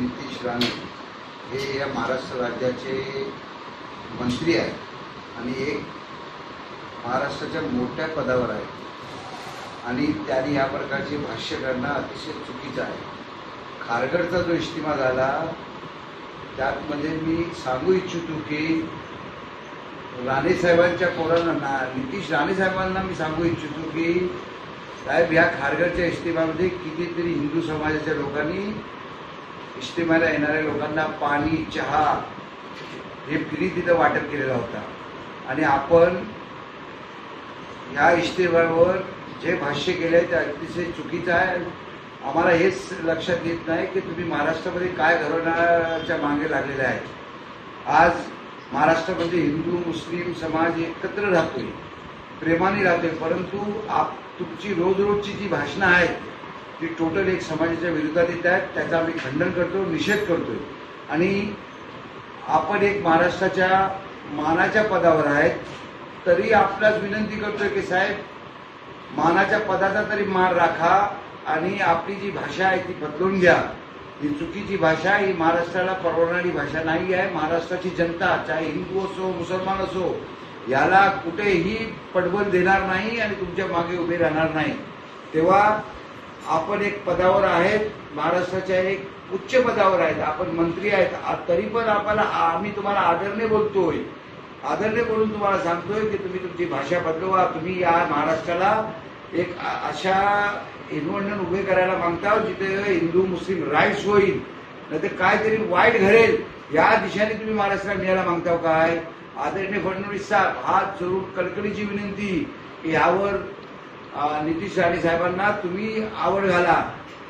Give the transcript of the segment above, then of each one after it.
नितीश राणे हे या महाराष्ट्र राज्याचे मंत्री आहेत आणि एक महाराष्ट्राच्या मोठ्या पदावर आहेत. आणि त्यांनी या प्रकारचे भाष्य करणं अतिशय चुकीचं आहे. खारगडचा जो इश्तिमा झाला त्यात म्हणजे मी सांगू इच्छितो की राणे साहेबांच्या पोरांना ना नितीश राणे साहेबांना मी सांगू इच्छितो की साहेब ह्या खारगडच्या इश्तिमामध्ये कितीतरी हिंदू समाजाच्या लोकांनी इज्तिमाला येणाऱ्या लोकांना पाणी चहा हे फ्री तिथं वाटप केलेला होता. आणि आपण ह्या इज्तिमावर जे भाष्य केले ते अतिशय चुकीचं आहे. आम्हाला हेच लक्षात येत नाही की तुम्ही महाराष्ट्रामध्ये काय घडवण्याच्या मागे लागलेले आहे. आज महाराष्ट्रामध्ये हिंदू मुस्लिम समाज एकत्र राहतोय प्रेमाने राहतोय परंतु आप तुमची रोज रोजची जी भाषणं आहेत ती टोटल एक समाजाच्या विरोधात येत आहेत त्याचा आम्ही खंडन करतो निषेध करतोय. आणि आपण एक महाराष्ट्राच्या मानाच्या पदावर आहेत तरी आपल्याच विनंती करतोय की साहेब मानाच्या पदाचा तरी मान राखा आणि आपली जी भाषा आहे ती बदलून घ्या. ही चुकीची भाषा ही महाराष्ट्राला परवडणारी भाषा नाही आहे. महाराष्ट्राची जनता चाहे हिंदू असो मुसलमान असो याला कुठेही पडबल देणार नाही आणि तुमच्या मागे उभे राहणार नाही. तेव्हा आपण एक पदावर आहेत महाराष्ट्राच्या एक उच्च पदावर आहेत आपण मंत्री आहेत. आ- तरी पण आपल्याला आम्ही तुम्हाला आदरने बोलतोय. आदरने बोलून तुम्हाला सांगतोय की तुम्ही तुमची भाषा बदलवा. तुम्ही या महाराष्ट्राला एक अशा एन्व्हायरमेंट उभे करायला मागता जिथे हिंदू मुस्लिम राईट्स होईल. नाहीतर काहीतरी वाईट घडेल. या दिशेने तुम्ही महाराष्ट्राला न्यायला मागताव काय? आदरणीय फडणवीस साहेब हात जरूर कळकळीची विनंती यावर नितीश राणे साहेबांना तुम्ही आवड घाला.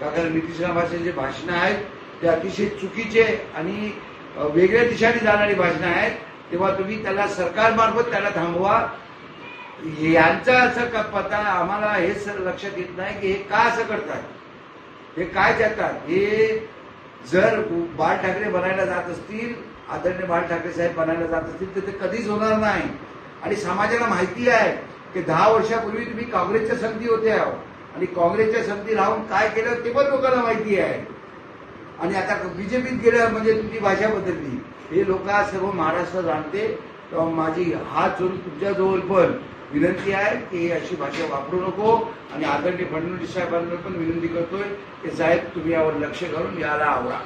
का कारण नितीश राणे जे भाषणं आहेत ते अतिशय चुकीचे आणि वेगळ्या दिशाने जाणारी भाषणं आहेत. तेव्हा तुम्ही त्याला सरकारमार्फत त्याला थांबवा. यांचा असं पता आम्हाला हेच लक्षात येत नाही की हे का असं करतात. हे काय जातात हे जर बाळ ठाकरे बनायला जात असतील आदरणीय बाळ ठाकरे साहेब बनायला जात असतील तर ते कधीच होणार नाही. आणि समाजाला माहिती आहे की दहा वर्षापूर्वी तुम्ही काँग्रेसच्या संधी होत्या आणि काँग्रेसच्या संधी राहून काय केलं ते पण लोकांना माहिती आहे. आणि आता बीजेपीत गेलं म्हणजे तुमची भाषा बदलली. हे लोक सर्व महाराष्ट्र जाणते. तेव्हा माझी हात जोडून तुमच्याजवळ पण विनंती आहे की अशी भाषा वापरू नको. आणि आदरणीय फडणवीस साहेबांना पण विनंती करतोय की साहेब तुम्ही यावर लक्ष घालून याला आवडा